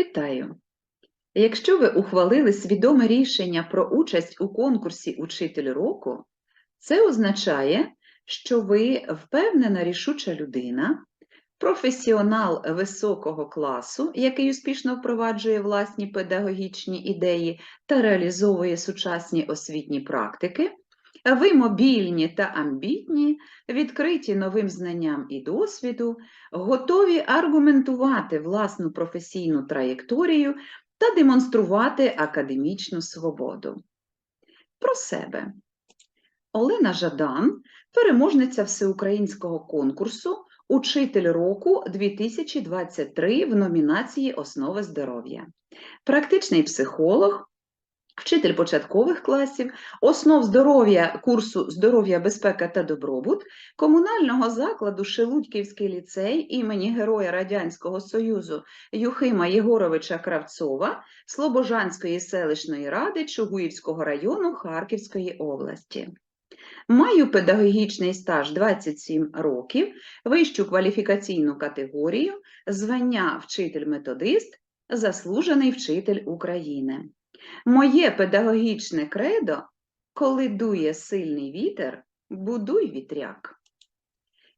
Вітаю! Якщо ви ухвалили свідоме рішення про участь у конкурсі Учитель року, це означає, що ви впевнена рішуча людина, професіонал високого класу, який успішно впроваджує власні педагогічні ідеї та реалізовує сучасні освітні практики, ви мобільні та амбітні, відкриті новим знанням і досвіду, готові аргументувати власну професійну траєкторію та демонструвати академічну свободу. Про себе. Олена Жадан, переможниця всеукраїнського конкурсу Учитель року 2023 в номінації Основи здоров'я, практичний психолог, вчитель початкових класів, основ здоров'я курсу Здоров'я, безпека та добробут комунального закладу Шелудьківський ліцей імені Героя Радянського Союзу Юхима Єгоровича Кравцова Слобожанської селищної ради Чугуївського району Харківської області. Маю педагогічний стаж 27 років, вищу кваліфікаційну категорію, звання вчитель-методист, заслужений вчитель України. Моє педагогічне кредо коли дує сильний вітер, будуй вітряк.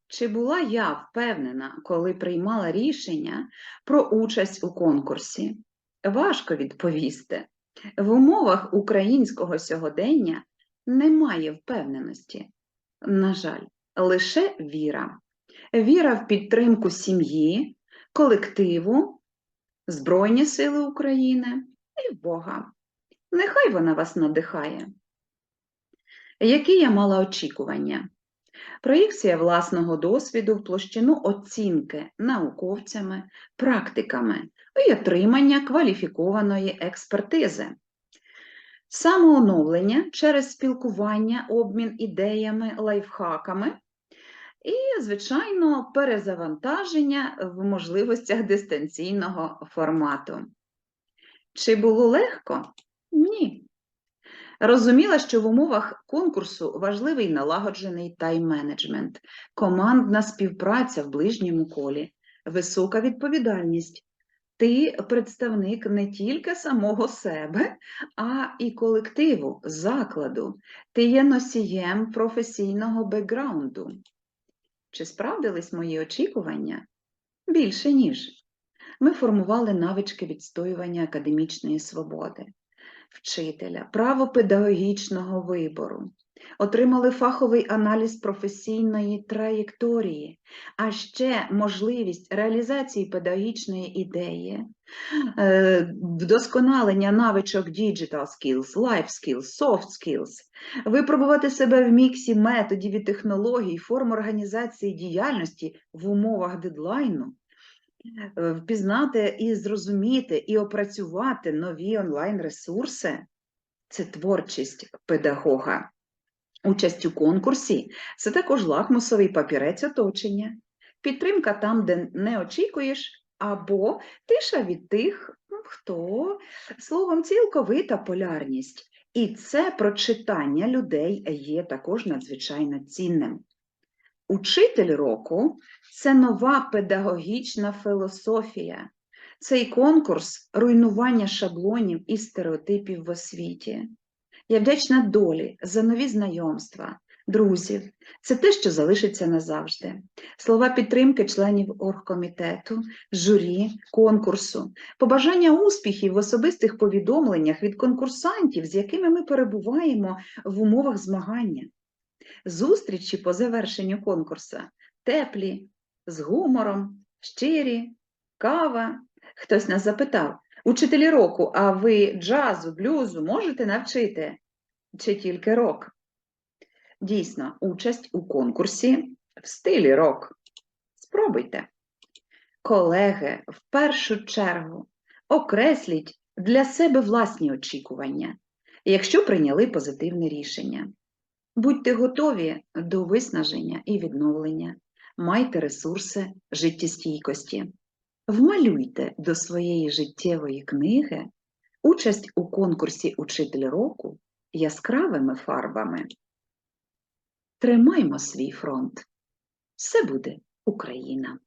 Чи була я впевнена, коли приймала рішення про участь у конкурсі? Важко відповісти. В умовах українського сьогодення немає впевненості. На жаль, лише віра. Віра в підтримку сім'ї, колективу, Збройні Сили України і Бога. Нехай вона вас надихає. Які я мала очікування? Проєкція власного досвіду в площину оцінки науковцями, практиками і отримання кваліфікованої експертизи. Самооновлення через спілкування, обмін ідеями, лайфхаками і, звичайно, перезавантаження в можливостях дистанційного формату. Чи було легко? Ні. Розуміла, що в умовах конкурсу важливий налагоджений тайм-менеджмент, командна співпраця в ближньому колі, висока відповідальність. Ти представник не тільки самого себе, а і колективу, закладу. Ти є носієм професійного бекграунду. Чи справдились мої очікування? Більше ніж. Ми формували навички відстоювання академічної свободи, вчителя, право педагогічного вибору, отримали фаховий аналіз професійної траєкторії, а ще можливість реалізації педагогічної ідеї, е, вдосконалення навичок digital skills, life skills, soft skills, випробувати себе в міксі методів і технологій, форм організації діяльності в умовах дедлайну. Е, Впізнати і зрозуміти, і опрацювати нові онлайн-ресурси це творчість педагога. Участь у конкурсі це також лакмусовий папірець оточення, підтримка там, де не очікуєш, або тиша від тих, ну, хто словом цілковита полярність. І це прочитання людей є також надзвичайно цінним. Учитель року це нова педагогічна філософія. Цей конкурс руйнування шаблонів і стереотипів в освіті. Я вдячна долі за нові знайомства, друзів. Це те, що залишиться назавжди. Слова підтримки членів оргкомітету, журі, конкурсу, побажання успіхів в особистих повідомленнях від конкурсантів, з якими ми перебуваємо в умовах змагання. Зустрічі по завершенню конкурсу теплі, з гумором, щирі, кава. Хтось нас запитав, учителі року, а ви джазу, блюзу можете навчити? Чи тільки рок? Дійсно, участь у конкурсі в стилі рок. Спробуйте. Колеги, в першу чергу, окресліть для себе власні очікування, якщо прийняли позитивне рішення. Будьте готові до виснаження і відновлення, майте ресурси життєстійкості. Вмалюйте до своєї життєвої книги участь у конкурсі Учитель року яскравими фарбами. Тримаймо свій фронт. Все буде Україна!